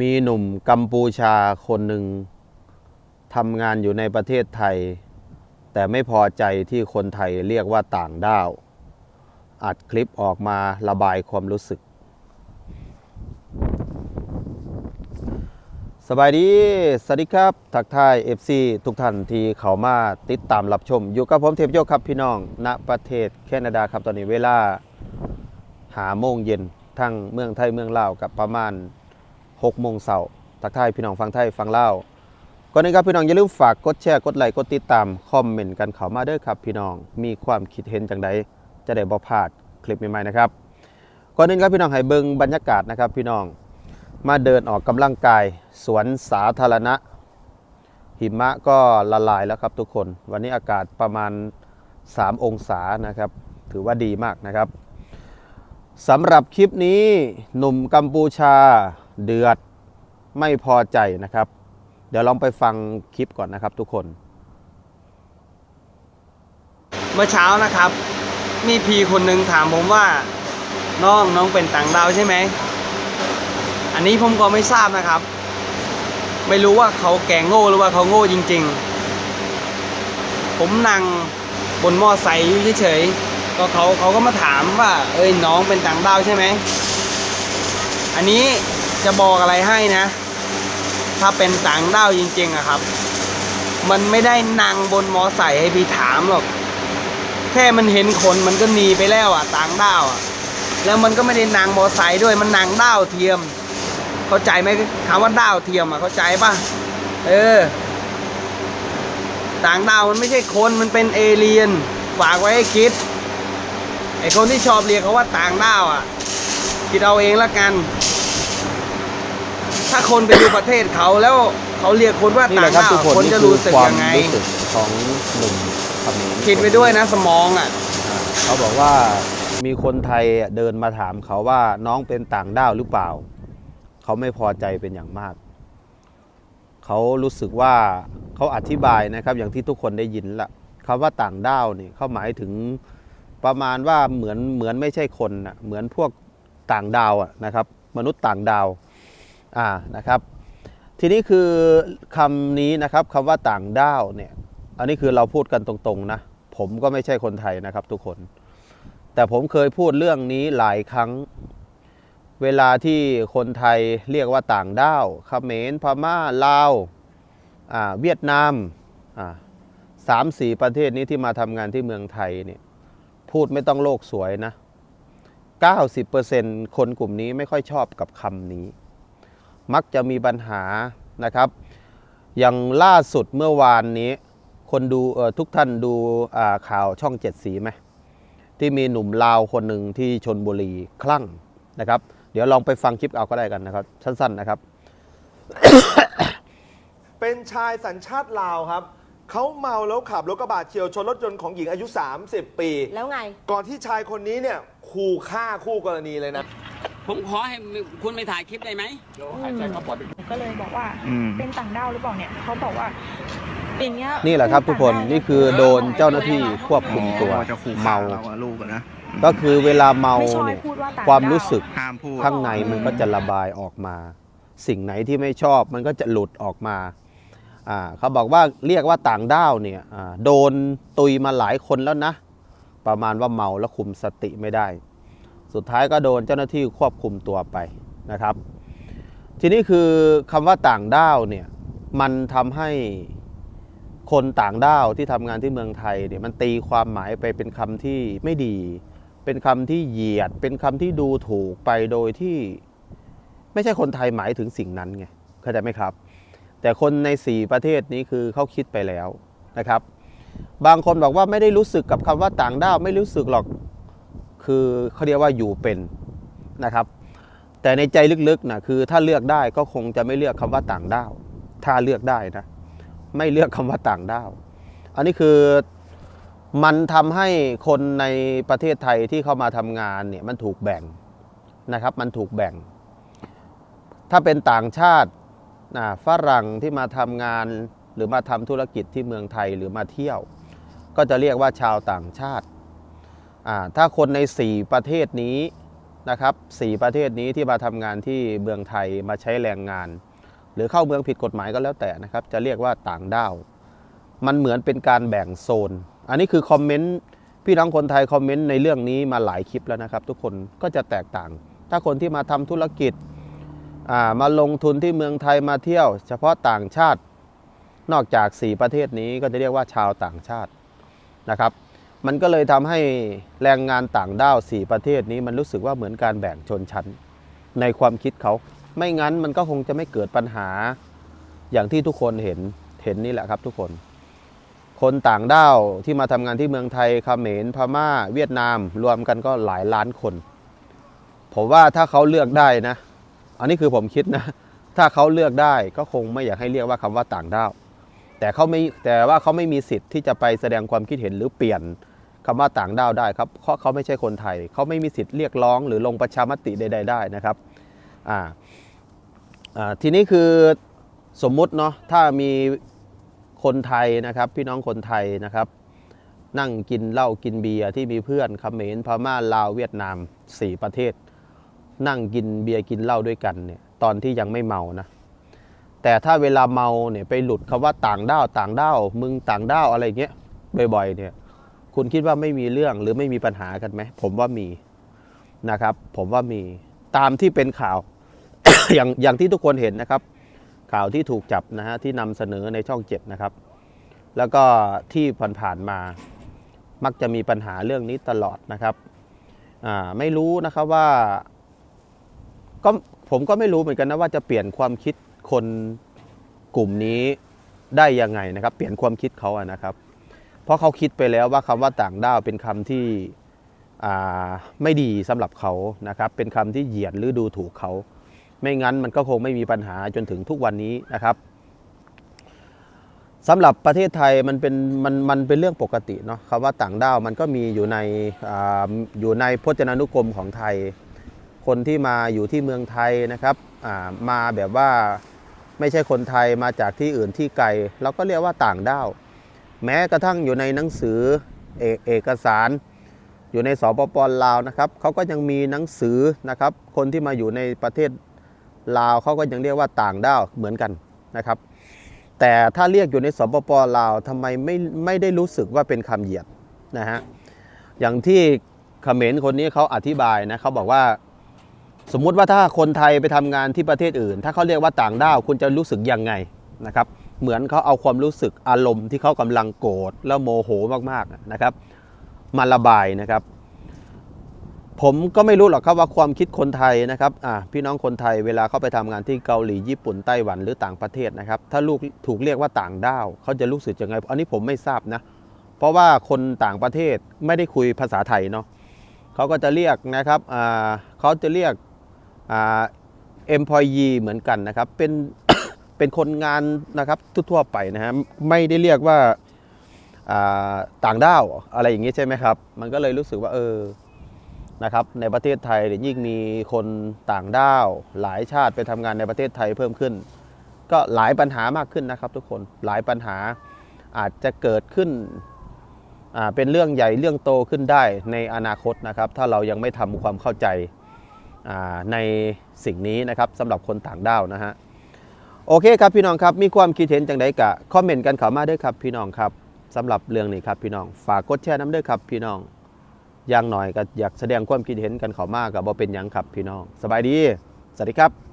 มีหนุ่มกัมพูชาคนหนึ่งทำงานอยู่ในประเทศไทย แต่ไม่พอใจที่คนไทยเรียกว่าต่างด้าว อัดคลิปออกมาระบายความรู้สึก สบายดี สวัสดีครับ ทักทาย FC ทุกท่านที่เขามาติดตามรับชม อยู่กับผมเทพโยกครับพี่น้อง ณ ประเทศแคนาดาครับตอนนี้เวลาหาโมงเย็นทั้งเมืองไทยเมืองลาวกับประมาณ 6โมงเสาร์ทักทายพี่น้องฟังไทยฟังเล่าก่อนนี้ครับพี่น้องอย่าลืมฝากกดแชร์กดไลค์กดติดตามคอมเมนต์กันเข้ามาเด้อครับ พี่น้องมีความคิดเห็นจังใดจะได้บ่พลาดคลิปใหม่ๆนะครับก่อนอื่นครับพี่น้องให้เบิ่งบรรยากาศนะครับ พี่น้องมาเดินออกกำลังกาย สวนสาธารณะ หิมะก็ละลายแล้วครับทุกคน วันนี้อากาศประมาณ 3 องศานะครับ ถือว่าดีมากนะครับสำหรับคลิปนี้หนุ่มกัมพูชา เดือดไม่พอใจนะครับ เดี๋ยวลองไปฟังคลิปก่อนนะครับทุกคน เมื่อเช้านะครับ มีพีคนหนึ่งถามผมว่า น้องน้องเป็นต่างดาวใช่ไหม อันนี้ผมก็ไม่ทราบนะครับ ไม่รู้ว่าเขาแกล้งโง่หรือว่าเขาโง่จริง ๆ ผมนั่งบนมอไซค์อยู่เฉยๆก็เขาเขาก็มาถามว่า เอ้ยน้องเป็นต่างดาวใช่ไหม อันนี้ จะบอกอะไรให้นะ ถ้าเป็นต่างดาวจริงๆอะครับ มันไม่ได้นั่งบนมอไซค์ให้พี่ถามหรอก แค่มันเห็นคนมันก็หนีไปแล้วอะต่างด้าวอะแล้วมันก็ไม่ได้นางมอไซค์ด้วยมันนางด้าวเทียม เข้าใจไหมคำว่าด้าวเทียมอะเข้าใจป่ะเออ ต่างดาวมันไม่ใช่คนมันเป็นเอเลียนฝากไว้ให้คิดไอคนที่ชอบเรียกเขาว่าต่างด้าวอะ คิดเอาเองละกัน ถ้าคนไปอยู่ประเทศเขาแล้วเขาเรียกคนว่านี่แหต่าละงครับด้าวทุกคนคนนี่จะคือรู้สึกความยังไง รู้สึกของหนุ่มคำนี้คิดไปด้วยนะสมองอะ อ่าเขาบอกว่ามีคนไทยเดินมาถามเขาว่าน้องเป็นต่างด้าวหรือเปล่า เขาไม่พอใจเป็นอย่างมาก เขารู้สึกว่าเขาอธิบายนะครับ อย่างที่ทุกคนได้ยินละคำว่าต่างด้าวนี่เขาหมายถึงประมาณว่าเหมือนเหมือนไม่ใช่คนนะเหมือนพวกต่างดาวอะนะครับ มนุษย์ต่างดาว อ่านะครับ ทีนี้คือคำนี้นะครับคำว่าต่างด้าวเนี่ยอันนี้คือเราพูดกันตรงๆนะผมก็ไม่ใช่คนไทยนะครับทุกคน แต่ผมเคยพูดเรื่องนี้หลายครั้ง เวลาที่คนไทยเรียกว่าต่างด้าวเขมรพม่าลาวอ่าเวียดนามอ่าสามสี่ประเทศนี้ที่มาทำงานที่เมืองไทยเนี่ยพูดไม่ต้องโลกสวยนะ 90%คนกลุ่มนี้ไม่ค่อยชอบกับคำนี้ มักจะมีปัญหานะครับ อย่างล่าสุดเมื่อวานนี้ คนดูเอ่อทุกท่านดูอ่าข่าวช่องเจ็ดสีไหมที่มีหนุ่มลาวคนหนึ่งที่ชนบุรีคลั่งนะครับ เดี๋ยวลองไปฟังคลิปเอาก็ได้กันนะครับ สั้นๆนะครับ เป็นชายสัญชาติลาวครับเขาเมาแล้วขับรถกระบะเฉียวชนรถยนต์ของหญิงอายุ 30 ปี แล้วไง ก่อนที่ชายคนนี้เนี่ยขู่ฆ่าคู่กรณีเลยนะ ผมขอให้คุณไปถ่ายคลิปได้ไหมก็เลยบอกว่าเป็นต่างด้าวหรือเปล่าเนี่ยเขาบอกว่าอย่างเงี้ยนี่แหละครับทุกคนนี่คือโดนเจ้าหน้าที่ควบคุมตัวจะขู่เมาฆ่เราอะลูกอะนะก็คือเวลาเมาไม่ชอบเนี่ยพูดว่าต่างความรู้สึกห้ามพูดข้างในมันก็จะระบายออกมา สิ่งไหนที่ไม่ชอบมันก็จะหลุดออกมาอ่าเขาบอกว่าเรียกว่าต่างด้าวเนี่ยอ่าโดนตุยมาหลายคนแล้วนะ ประมาณว่าเมาแล้วคุมสติไม่ได้ สุดท้ายก็โดนเจ้าหน้าที่ควบคุมตัวไปนะครับ ทีนี้คือคำว่าต่างด้าวเนี่ยมันทำให้คนต่างด้าวที่ทำงานที่เมืองไทยเนี่ยมันตีความหมายไปเป็นคำที่ไม่ดี เป็นคำที่เหยียด เป็นคำที่ดูถูกไปโดยที่ไม่ใช่คนไทยหมายถึงสิ่งนั้นไงเข้าใจไหมครับ แต่คนใน 4 ประเทศนี้คือเขาคิดไปแล้วนะครับ บางคนบอกว่าไม่ได้รู้สึกกับคำว่าต่างด้าวไม่รู้สึกหรอก คือเขาเรียกว่าอยู่เป็นนะครับ แต่ในใจลึกๆนะคือถ้าเลือกได้ก็คงจะไม่เลือกคำว่าต่างด้าว ถ้าเลือกได้นะ ไม่เลือกคำว่าต่างด้าว อันนี้คือมันทำให้คนในประเทศไทยที่เข้ามาทำงานเนี่ยมันถูกแบ่งนะครับ มันถูกแบ่ง ถ้าเป็นต่างชาตินะฝรั่งที่มาทำงานหรือมาทำธุรกิจที่เมืองไทยหรือมาเที่ยว ก็จะเรียกว่าชาวต่างชาติ ถ้าคนใน 4 ประเทศนี้นะครับสประเทศนี้ที่มาทำงานที่เมืองไทยมาใช้แรงงาน หรือเข้าเมืองผิดกฎหมายก็แล้วแต่นะครับ จะเรียกว่าต่างด้าว มันเหมือนเป็นการแบ่งโซน อันนี้คือคอมเมนต์พี่น้องคนไทยคอมเมนต์ในเรื่องนี้มาหลายคลิปแล้วนะครับ ทุกคนก็จะแตกต่าง ถ้าคนที่มาทำธุรกิจามาลงทุนที่เมืองไทยมาเที่ยว เฉพาะต่างชาตินอกจาก 4 ประเทศนี้ก็จะเรียกว่าชาวต่างชาตินะครับ มันก็เลยทำให้แรงงานต่างด้าว 4 ประเทศนี้มันรู้สึกว่าเหมือนการแบ่งชนชั้นในความคิดเขา ไม่งั้นมันก็คงจะไม่เกิดปัญหาอย่างที่ทุกคนเห็นเห็นนี่แหละครับทุกคน คนต่างด้าวที่มาทำงานที่เมืองไทยเขมรพม่า เวียดนาม รวมกันก็หลายล้านคน ผมว่าถ้าเขาเลือกได้นะ อันนี้คือผมคิดนะ ถ้าเขาเลือกได้ก็คงไม่อยากให้เรียกว่าคำว่าต่างด้าว แต่เขาไม่แต่ว่าเขาไม่มีสิทธิ์ที่จะไปแสดงความคิดเห็นหรือเปลี่ยน คำว่าต่างด้าวได้ครับเพราะเขาไม่ใช่คนไทย เขาไม่มีสิทธิ์เรียกร้องหรือลงประชามติใด ๆ ได้นะครับอ่าอ่าทีนี้คือสมมุติเนาะถ้ามีคนไทยนะครับ พี่น้องคนไทยนะครับ นั่งกินเหล้ากินเบียร์ที่มีเพื่อนเขมรพม่าลาวเวียดนาม 4 ประเทศ นั่งกินเบียร์กินเหล้าด้วยกันเนี่ยตอนที่ยังไม่เมานะแต่ถ้าเวลาเมาเนี่ยไปหลุดคำว่าต่างด้าวต่างด้าวมึงต่างด้าวอะไรเงี้ยบ่อยๆเนี่ย คุณคิดว่าไม่มีเรื่องหรือไม่มีปัญหากันไหมผมว่ามีนะครับ ผมว่ามีตามที่เป็นข่าว อย่างอย่างที่ทุกคนเห็นนะครับ ข่าวที่ถูกจับนะฮะที่นำเสนอในช่องเจ็ดนะครับ แล้วก็ที่ผ่านๆมามักจะมีปัญหาเรื่องนี้ตลอดนะครับไม่รู้นะครับว่าก็ผมก็ไม่รู้เหมือนกันนะว่าจะเปลี่ยนความคิดคนกลุ่มนี้ได้ยังไงนะครับ เปลี่ยนความคิดเขาอะนะครับ เพราะเขาคิดไปแล้วว่าคำว่าต่างด้าวเป็นคำที่ไม่ดีสำหรับเขานะครับ เป็นคำที่เหยียดหรือดูถูกเขา ไม่งั้นมันก็คงไม่มีปัญหาจนถึงทุกวันนี้นะครับสำหรับประเทศไทยมันเป็นมันมันเป็นเรื่องปกติเนาะคำว่าต่างด้าวมันก็มีอยู่ในออยู่ในพจนานุกรมของไทย คนที่มาอยู่ที่เมืองไทยนะครับมาแบบว่าไม่ใช่คนไทยมาจากที่อื่นที่ไกลเราก็เรียกว่าต่างด้าว แม้กระทั่งอยู่ในหนังสือเอเอกสาร อยู่ในสปปลาวนะครับเขาก็ยังมีหนังสือนะครับ คนที่มาอยู่ในประเทศลาวเขาก็ยังเรียกว่าต่างด้าวเหมือนกันนะครับ แต่ถ้าเรียกอยู่ในสปปลาวทำไมไม่ไม่ได้รู้สึกว่าเป็นคำเหยียดนะฮะอย่างที่เขมรคนนี้เขาอธิบายนะเขาบอกว่าสมมุติว่าถ้าคนไทยไปทำงานที่ประเทศอื่น ถ้าเขาเรียกว่าต่างด้าวคุณจะรู้สึกยังไงนะครับ เหมือนเขาเอาความรู้สึกอารมณ์ที่เขากำลังโกรธแล้วโมโหมากๆนะครับ มาระบายนะครับ ผมก็ไม่รู้หรอกครับว่าความคิดคนไทยนะครับพี่น้องคนไทยเวลาเขาไปทำงานที่เกาหลีญี่ปุ่นไต้หวันหรือต่างประเทศนะครับ ถ้าลูกถูกเรียกว่าต่างด้าวเขาจะรู้สึกยังไง อันนี้ผมไม่ทราบนะ เพราะว่าคนต่างประเทศไม่ได้คุยภาษาไทยเนาะเขาก็จะเรียกนะครับเขาจะเรียกอ่า employee เหมือนกันนะครับ เป็น เป็นคนงานนะครับทั่วๆไปนะฮะไม่ได้เรียกว่าาต่างด้าวอะไรอย่างนี้ใช่ไหมครับ มันก็เลยรู้สึกว่าเออนะครับในประเทศไทยเนี่ยยิ่งมีคนต่างด้าว หลายชาติไปทำงานในประเทศไทยเพิ่มขึ้น ก็หลายปัญหามากขึ้นนะครับ ทุกคนหลายปัญหาอาจจะเกิดขึ้นเป็นเรื่องใหญ่เรื่องโตขึ้นได้ในอนาคตนะครับ ถ้าเรายังไม่ทำความเข้าใจในสิ่งนี้นะครับสำหรับคนต่างด้าวนะฮะ โอเคครับพี่น้องครับมีความคิดเห็นจังไดกะคอมเมนต์กันเข้ามาด้วยครับพี่น้องครับสำหรับเรื่องนี้ครับพี่น้องฝากกดแชร์น้ำด้วยครับพี่น้องอย่างหน่อยก็อยากแสดงความคิดเห็นกันเข้ามากับบ่เป็นหยังครับพี่น้อง สบายดีสวัสดีครับ